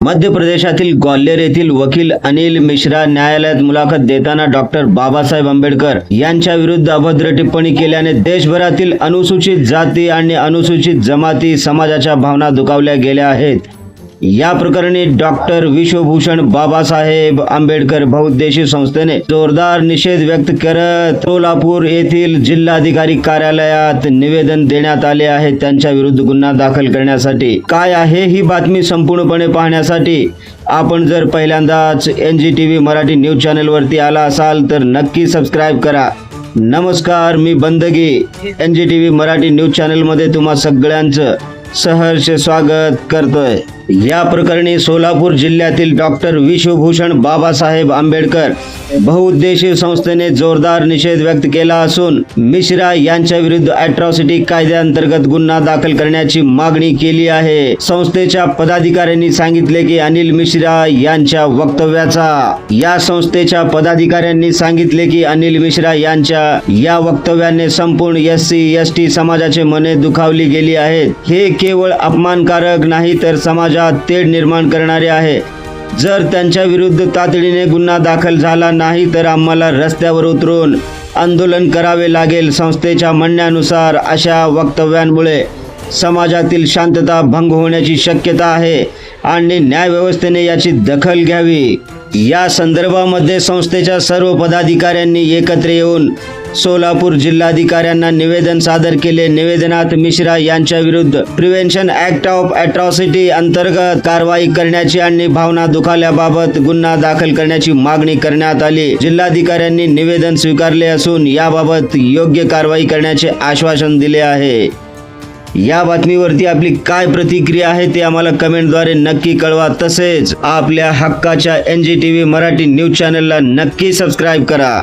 मध्य प्रदेशातील ग्वाल्हेर येथील वकील अनिल मिश्रा न्यायालयात मुलाखत देताना डॉक्टर बाबासाहेब आंबेडकर यांच्या विरुद्ध अभद्र टिप्पणी केल्याने देशभरातील अनुसूचित जाती आणि अनुसूचित जमाती समाजाच्या भावना दुखावल्या गेल्या आहेत. या प्रकरणी डॉक्टर विश्वभूषण बाबासाहेब आंबेडकर बहुद्देशी संस्थेने जोरदार निषेध व्यक्त करत सोलापूर येथील जिल्हाधिकारी कार्यालयात निवेदन देण्यात आले आहे. त्यांच्या विरुद्ध गुन्हा दाखल करण्यासाठी काय आहे ही बातमी संपूर्णपणे पाहण्यासाठी आपण जर पहिल्यांदाच N G T V Marathi news चॅनलवरती आला असाल तर नक्की सबस्क्राईब करा. नमस्कार मी Bandagi. N G T V Marathi news चॅनलमध्ये तुम्हा सगळ्यांचं सहर्ष स्वागत करतोय. या प्रकरणी सोलापूर जिल्ह्यातील डॉक्टर विश्वभूषण बाबासाहेब आंबेडकर बहुउद्देशीय संस्थेने जोरदार निषेध व्यक्त केला असून मिश्रा यांच्या विरुद्ध अॅट्रॉसिटी कायद्याअंतर्गत गुन्हा दाखल करण्याची मागणी केली आहे. संस्थेच्या पदाधिकाऱ्यांनी सांगितले की अनिल मिश्रा यांच्या वक्तव्याचा या संस्थेच्या पदाधिकाऱ्यांनी सांगितले की अनिल मिश्रा यांच्या या वक्तव्याने संपूर्ण एस सी एस टी समाजाचे मने दुखावली गेली आहेत. हे केवळ अपमानकारक नाही तर समाज समाजात तेढ निर्माण करणारे आहे. जर त्यांच्या विरुद्ध तातडीने गुन्हा दाखल झाला नाही तर आम्हाला रस्त्यावर उतरून आंदोलन करावे लागेल संस्थेच्या म्हणण्यानुसार अशा वक्तव्यांमुळे. समाजातील शांतता भंग होण्याची शक्यता आहे आणि न्यायव्यवस्थेने याची दखल घ्यावी. या संदर्भामध्ये संस्थेच्या सर्व पदाधिकाऱ्यांनी एकत्र येऊन सोलापूर जिल्हाधिकाऱ्यांना निवेदन सादर केले. निवेदनात मिश्रा यांच्या विरुद्ध प्रिव्हेन्शन ऍक्ट ऑफ अॅट्रॉसिटी अंतर्गत कारवाई करण्याची आणि भावना दुखावल्याबाबत गुन्हा दाखल करण्याची मागणी करण्यात आली. जिल्हाधिकाऱ्यांनी निवेदन स्वीकारले असून याबाबत योग्य कारवाई करण्याचे आश्वासन दिले आहे. या बातमीवरती आपली काय प्रतिक्रिया आहे ते आम्हाला कमेंटद्वारे नक्की कळवा. तसेच आपल्या हक्काच्या N G T V Marathi news चॅनलला नक्की सबस्क्राईब करा.